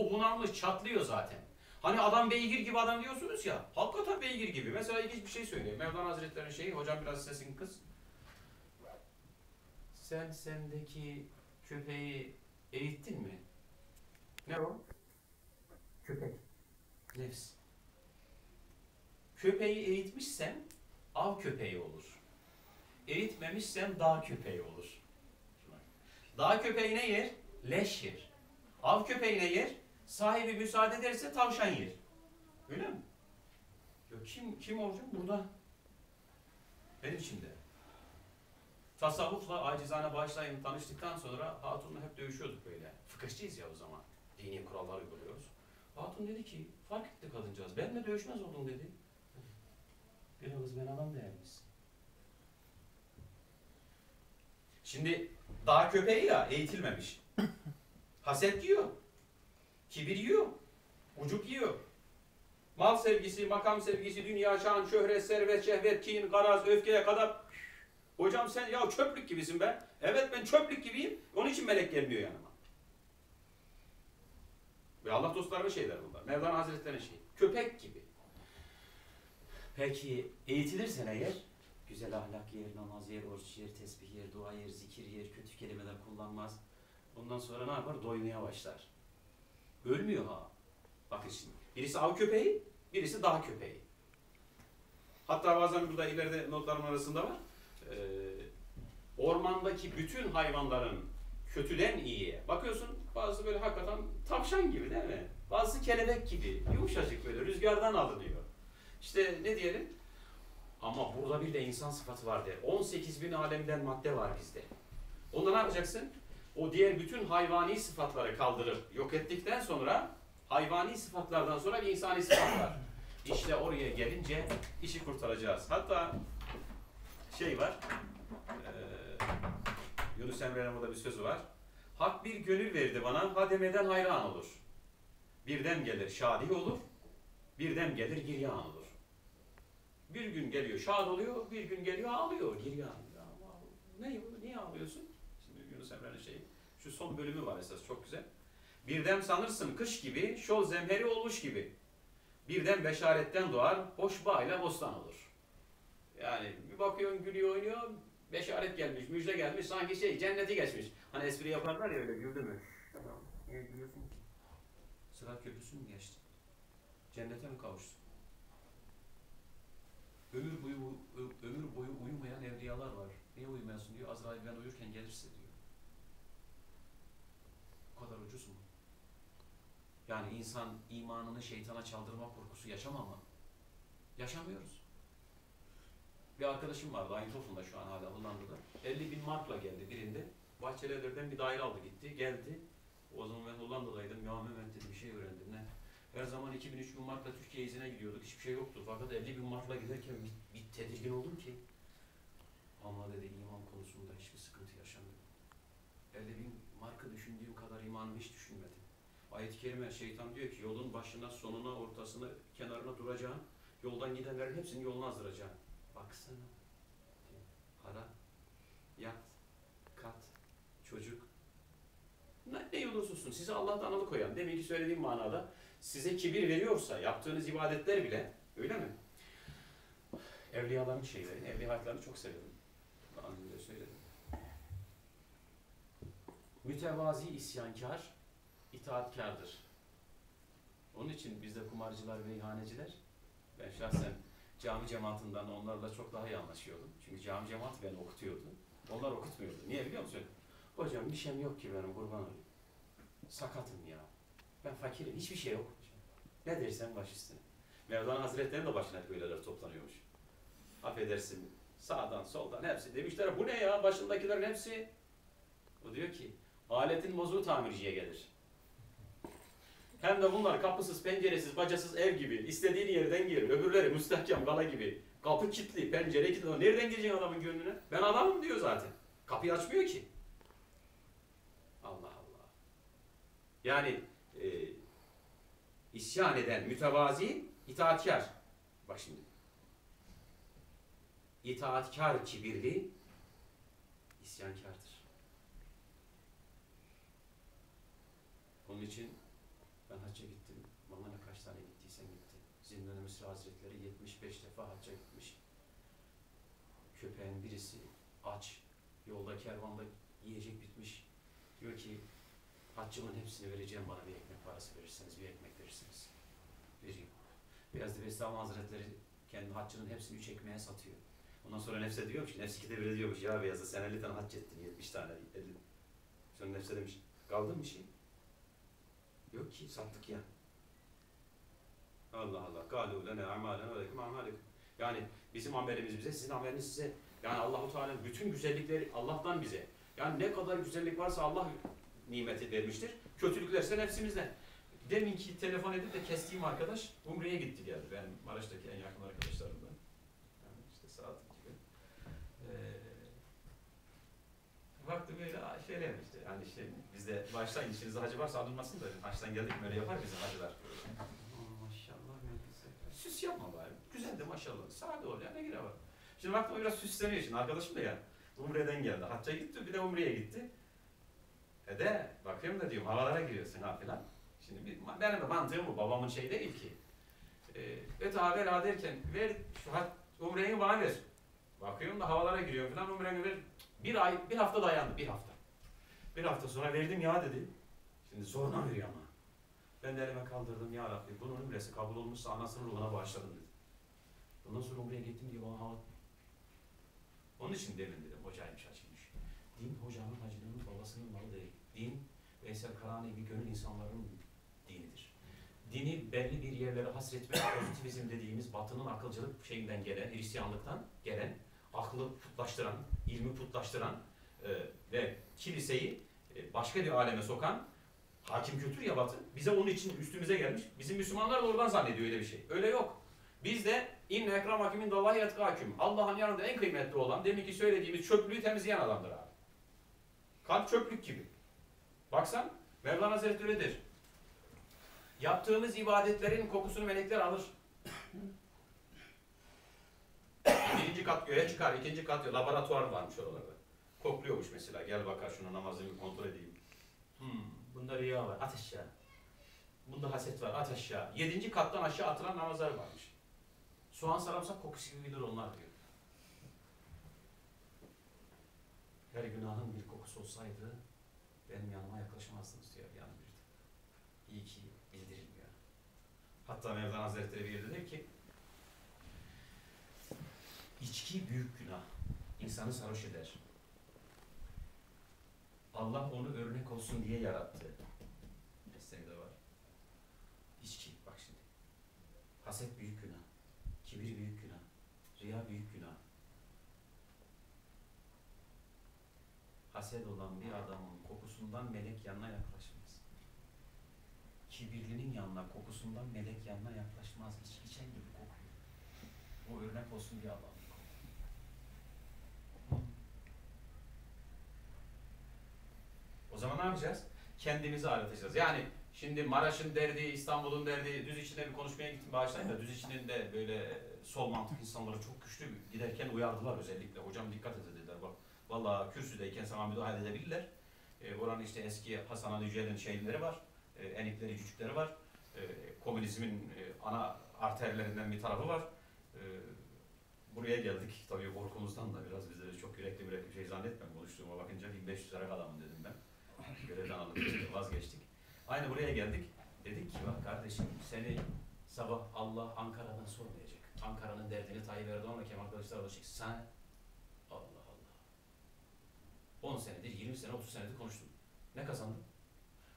O bunalmış çatlıyor zaten. Hani adam beygir gibi adam diyorsunuz ya. Hakikaten beygir gibi. Mesela ilginç bir şey söyleyeyim. Mevlana Hazretleri'nin şeyi, hocam biraz sesin kız. Sen sendeki köpeği eğittin mi? Ne o? Köpek. Nefs. Köpeği eğitmişsen av köpeği olur. Eğitmemişsen dağ köpeği olur. Dağ köpeği ne yer? Leş yer. Av köpeği ne yer? Sahibi müsaade ederse tavşan yer. Öyle mi? Ya kim kim olacak burada? Benim içimde. Tasavvufla acizane başlayın tanıştıktan sonra Hatun'la hep dövüşüyorduk böyle. Fıkıhçıyız ya o zaman. Dini kurallar uyguluyoruz. Hatun dedi ki, fark etti kadıncağız. Benimle dövüşmez oldun dedi. Biraz ben adam değerlisin. Şimdi dağ köpeği ya eğitilmemiş. Haset yiyor. Kibir yiyor. Ucuk yiyor. Mal sevgisi, makam sevgisi, dünya, şan, şöhret, servet, şehvet, kin, garaz, öfkeye kadar. Hocam sen ya çöplük gibisin be. Evet ben çöplük gibiyim. Onun için melek gelmiyor yanıma. Ve Allah dostlarının şeyler bunlar. Mevlana Hazretleri'nin şeyi. Köpek gibi. Peki eğitilirsen eğer güzel ahlak yer, namaz yer, oruç yer, tesbih yer, dua yer, zikir yer, kötü kelimeler kullanmaz. Bundan sonra ne yapar? Doymaya başlar. Ölmüyor ha. Bakın şimdi. Birisi av köpeği, birisi dağ köpeği. Hatta bazen burada ileride notlarım arasında var. Ee, ormandaki bütün hayvanların kötüden iyiye. Bakıyorsun bazı böyle hakikaten tavşan gibi değil mi? Bazısı kelebek gibi. Yumuşacık böyle rüzgardan alınıyor. İşte ne diyelim? Ama burada bir de insan sıfatı var der. 18 bin alemden madde var bizde. Onda ne yapacaksın? O diğer bütün hayvani sıfatları kaldırıp yok ettikten sonra hayvani sıfatlardan sonra bir insani sıfat var. İşte oraya gelince işi kurtaracağız. Hatta şey var. eee, Yunus Emre'nin burada bir sözü var. Hak bir gönül verdi bana, hademeden hayran olur. Birden gelir şadi olur, birden gelir giryan olur. Bir gün geliyor şad oluyor, bir gün geliyor ağlıyor, giryan. Ya, ne, niye ağlıyorsun? Şimdi Yunus Emre'nin şeyi, şu son bölümü var esas çok güzel. Birden sanırsın kış gibi, şol zemheri olmuş gibi. Birden beşaretten doğar, hoş bağıyla bostan olur. Yani bir bakıyorsun gülüyor oynuyor, beşaret gelmiş, müjde gelmiş, sanki şey cenneti geçmiş. Hani espri yaparlar ya öyle güldü mü? Niye gülüyorsun ki? Sırat köprüsü mü geçti? Cennete mi kavuştun? Ömür boyu, ömür boyu uyumayan evliyalar var. Niye uyumuyorsun diyor. Azrail ben uyurken gelirse diyor. Ucuz mu? Yani insan imanını şeytana çaldırma korkusu yaşamamalı. Yaşamıyoruz. Bir arkadaşım vardı Eindhoven'da şu an hala Hollanda'da. 50 bin markla geldi birinde. Bahçelievler'den bir daire aldı gitti. Geldi. O zaman ben Hollanda'daydım. Ya Mehmet dedi bir şey öğrendim. Ne? Her zaman 2000 bin markla Türkiye izine gidiyorduk. Hiçbir şey yoktu. Fakat 50 bin markla giderken bir, bir tedirgin oldum ki. Ama dedi iman konusunda hiçbir sıkıntı yaşamıyorum. 50 bin hiç düşünmedim. Ayet-i Kerime şeytan diyor ki yolun başına, sonuna, ortasına, kenarına duracaksın. Yoldan gidenlerin hepsini yoluna azdıracaksın. Baksana. Para, yat, kat, çocuk. Ne, ne olursa olsun sizi Allah'tan alıkoyan, demin ki söylediğim manada size kibir veriyorsa yaptığınız ibadetler bile öyle mi? Evliyaların şeyleri, evliya hayatlarını çok seviyorum. Daha önce söyledim. Mütevazi isyankar, itaatkardır. Onun için bizde kumarcılar ve ihaneciler, ben şahsen cami cemaatinden onlarla çok daha iyi anlaşıyordum. Çünkü cami cemaat beni okutuyordu. Onlar okutmuyordu. Niye biliyor musun? Hocam bir şeyim yok ki benim kurban olayım. Sakatım ya. Ben fakirim. Hiçbir şey yok. Ne dersen baş üstüne. Mevlana Hazretleri'nin de başına hep öyleler toplanıyormuş. Affedersin sağdan soldan hepsi. Demişler bu ne ya başındakilerin hepsi. O diyor ki aletin bozuğu tamirciye gelir. Hem de bunlar kapısız, penceresiz, bacasız ev gibi. istediğin yerden girer. Öbürleri müstehkem kala gibi. Kapı kilitli, pencere kilitli. Nereden gireceksin adamın gönlüne? Ben adamım diyor zaten. Kapıyı açmıyor ki. Allah Allah. Yani e, isyan eden mütevazi, itaatkar. Bak şimdi. İtaatkar kibirli, isyankardır. Onun için Ben hacca gittim. Bana ne kaç tane gittiysen gitti. Zindane Mısır Hazretleri 75 defa hacca gitmiş. Köpeğin birisi aç. Yolda kervanda yiyecek bitmiş. Diyor ki haccımın hepsini vereceğim bana bir ekmek parası verirseniz bir ekmek verirsiniz. Vereyim. Beyazlı Bestami Hazretleri kendi haccının hepsini üç ekmeğe satıyor. Ondan sonra nefse diyormuş ki, nefs ikide bire diyormuş ya Beyazlı sen 50 tane hac ettin, 70 tane 50. Sonra nefse demiş, kaldı mı bir şey? Yok ki, sattık ya. Allah Allah. Galu lene amalen ve lekum amalekum. Yani bizim amelimiz bize, sizin ameliniz size. Yani Allahu Teala bütün güzellikleri Allah'tan bize. Yani ne kadar güzellik varsa Allah nimeti vermiştir. Kötülüklerse nefsimizden. Deminki telefon edip de kestiğim arkadaş Umre'ye gitti geldi. Benim Maraş'taki en yakın arkadaşlarımdan. Yani işte saat gibi. Ee, baktı böyle "Aa, şöyle işte yani işte bizde baştan içinizde hacı varsa alınmasın da haçtan geldik mi öyle yapar bizim hacılar. maşallah Süs yapma bari. Güzel de maşallah. Sade ol ya ne güne var. Şimdi baktım biraz süsleniyor şimdi arkadaşım da ya. Umre'den geldi. Hacca gitti bir de Umre'ye gitti. E de bakıyorum da diyorum havalara giriyorsun ha filan. Şimdi bir, benim de mantığım bu. Babamın şey değil ki. E, haber ha derken ver şu hat, Umre'yi bana ver. Bakıyorum da havalara giriyorum filan Umre'ni ver. Bir ay, bir hafta dayandı. Bir hafta. Bir hafta sonra verdim ya dedi. Şimdi zorla veriyor ama. Ben de elime kaldırdım ya Rabbi bunun umresi kabul olmuşsa anasının ruhuna bağışladım dedim. Bundan sonra umreye gittim diye bana hava Onun için demin dedim hocaymış hacıymış. Din hocanın hacının babasının malı değil. Din Veysel Karani gibi gönül insanların dinidir. Dini belli bir yerlere hasretmek pozitivizm dediğimiz batının akılcılık şeyinden gelen, Hristiyanlıktan gelen, aklı putlaştıran, ilmi putlaştıran e, ve kiliseyi başka bir aleme sokan hakim kültür ya batı. Bize onun için üstümüze gelmiş. Bizim Müslümanlar da oradan zannediyor öyle bir şey. Öyle yok. Biz de inne ekram hakimin dallahi yatkâküm. Allah'ın yanında en kıymetli olan demin ki söylediğimiz çöplüğü temizleyen adamdır abi. Kalp çöplük gibi. Baksan Mevlana Hazretleri öyledir. Yaptığımız ibadetlerin kokusunu melekler alır. Birinci kat göğe çıkar, ikinci kat laboratuvar varmış oralarda. Kokluyormuş mesela. Gel bakar şunu namazını kontrol edeyim. Hmm, bunda riya var, at aşağı. Bunda haset var, at aşağı. Yedinci kattan aşağı atılan namazlar varmış. Soğan sarımsak kokusu gibi bilir onlar diyor. Her günahın bir kokusu olsaydı benim yanıma yaklaşamazdınız diyor yani bir. İyi ki bildirilmiyor. Hatta Mevlana Hazretleri bir yerde der ki içki büyük günah. İnsanı sarhoş eder. Allah onu örnek olsun diye yarattı. Mesleğinde var. İçki bak şimdi. Haset büyük günah. Kibir büyük günah. Riya büyük günah. Haset olan bir adamın kokusundan melek yanına yaklaşmaz. Kibirlinin yanına kokusundan melek yanına yaklaşmaz. İçki içen gibi kokuyor. O örnek olsun diye Allah'ın zaman ne yapacağız? Kendimizi aratacağız. Yani şimdi Maraş'ın derdi, İstanbul'un derdi, düz içine bir konuşmaya gittim bağışlayın da düz içinin de böyle sol mantık insanları çok güçlü giderken uyardılar özellikle. Hocam dikkat et dediler bak. Valla kürsüdeyken sana müdahale edebilirler. E, oranın işte eski Hasan Ali Yücel'in şeyleri var. E, enikleri, cücükleri var. E, komünizmin e, ana arterlerinden bir tarafı var. E, buraya geldik. Tabii korkumuzdan da biraz bize çok yürekli bir şey zannetmem. Konuştuğuma bakınca 1500 lira adamım dedim ben. Görevden aldık, vazgeçtik. Aynı buraya geldik. Dedik ki bak kardeşim seni sabah Allah Ankara'dan sormayacak. Ankara'nın derdini Tayyip Erdoğan'la Kemal Kılıçdaroğlu çeksin. Sen Allah Allah. 10 senedir, 20 sene, 30 senedir konuştum. Ne kazandın?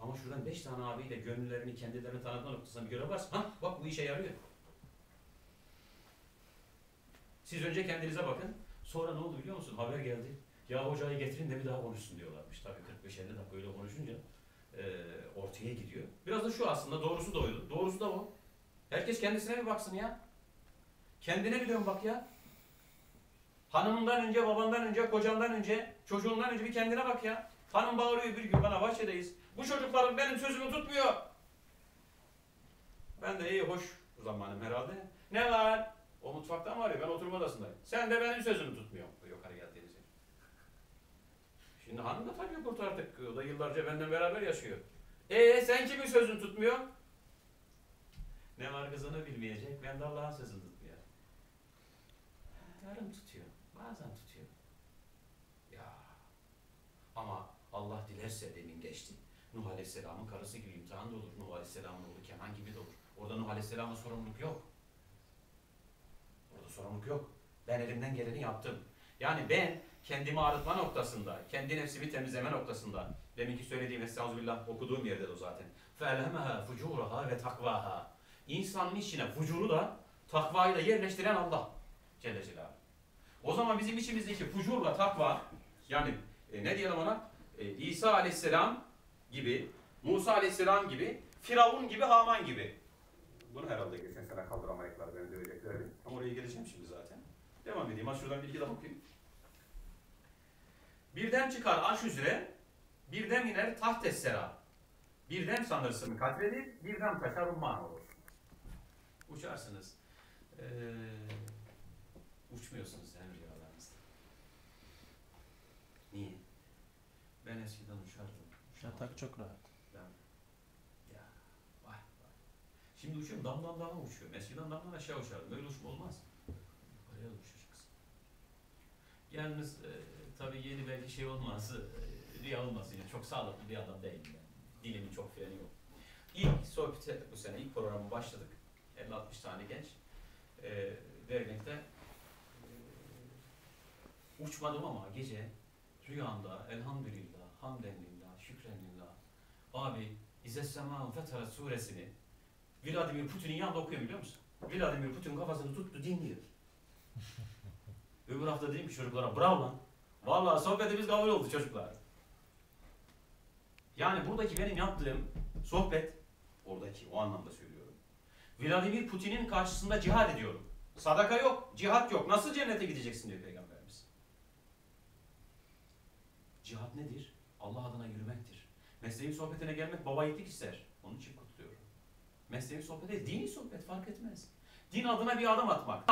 Ama şuradan 5 tane abiyle gönüllerini, kendilerini tanıtma noktasında bir görev varsa, ha bak bu işe yarıyor. Siz önce kendinize bakın. Sonra ne oldu biliyor musun? Haber geldi. Ya hocayı getirin de bir daha konuşsun diyorlarmış. Tabii 45-50 dakika öyle konuşunca e, ortaya gidiyor. Biraz da şu aslında doğrusu da oydu. Doğrusu da o. Herkes kendisine bir baksın ya. Kendine bir dön bak ya. Hanımından önce, babandan önce, kocandan önce, çocuğundan önce bir kendine bak ya. Hanım bağırıyor bir gün bana bahçedeyiz. Bu çocuklarım benim sözümü tutmuyor. Ben de iyi hoş zamanım herhalde. Ne var? O mutfaktan var ya ben oturma odasındayım. Sen de benim sözümü tutmuyorsun. Şimdi hanım da tabii kurt artık. O da yıllarca benden beraber yaşıyor. Ee sen kimin sözünü tutmuyor? Ne var kızını bilmeyecek. Ben de Allah'ın sözünü tutmuyor. Yarım tutuyor. Bazen tutuyor. Ya. Ama Allah dilerse demin geçti. Nuh Aleyhisselam'ın karısı gibi imtihan da olur. Nuh Aleyhisselam'ın oğlu Kenan gibi de olur. Orada Nuh Aleyhisselam'a sorumluluk yok. Orada sorumluluk yok. Ben elimden geleni yaptım. Yani ben kendimi arıtma noktasında, kendi nefsimi temizleme noktasında. Deminki söylediğim Estağfirullah okuduğum yerde de o zaten. فَاَلْهَمَهَا فُجُورَهَا ve takvaha. İnsanın içine fucuru da takvayı da yerleştiren Allah Celle Celaluhu. O zaman bizim içimizdeki fucurla takva yani e, ne diyelim ona? E, İsa aleyhisselam gibi, Musa aleyhisselam gibi, Firavun gibi, Haman gibi. Bunu herhalde geçen sene kaldıramayacaklar beni döveceklerdi. Ama oraya geleceğim şimdi zaten. Devam edeyim. Ha şuradan bir iki daha okuyayım. Birden çıkar aş üzere, birden iner taht sera. Birden sanırsın katredip, birden taşar umman olur. Uçarsınız. Ee, uçmuyorsunuz yani rüyalarınızda. Niye? Ben eskiden uçardım. Yatak çok rahat. Ya vay vay. Şimdi uçuyorum damdan dama uçuyorum. Eskiden damdan aşağı uçardım. Öyle uçma olmaz. Da uçacaksın. Yalnız e, tabii yeni belki şey olmaz. E, rüya olmasın. Yani çok sağlıklı bir adam değilim ben. Dilimin çok freni yok. İlk sohbete bu sene ilk programı başladık. 50-60 tane genç. E, dernekte e, uçmadım ama gece rüyamda elhamdülillah, hamdenlillah, şükrenlillah Abi İzzet Sema'nın Fetharat suresini Vladimir Putin'in yanında okuyor biliyor musun? Vladimir Putin kafasını tuttu dinliyor. Öbür hafta dedim ki çocuklara bravo lan. Vallahi sohbetimiz kabul oldu çocuklar. Yani buradaki benim yaptığım sohbet, oradaki o anlamda söylüyorum. Vladimir Putin'in karşısında cihad ediyorum. Sadaka yok, cihat yok. Nasıl cennete gideceksin diyor Peygamberimiz. Cihat nedir? Allah adına yürümektir. Mesleğin sohbetine gelmek baba yiğitlik ister. Onun için kutluyorum. Mesleğin sohbeti, dini sohbet fark etmez. Din adına bir adım atmak.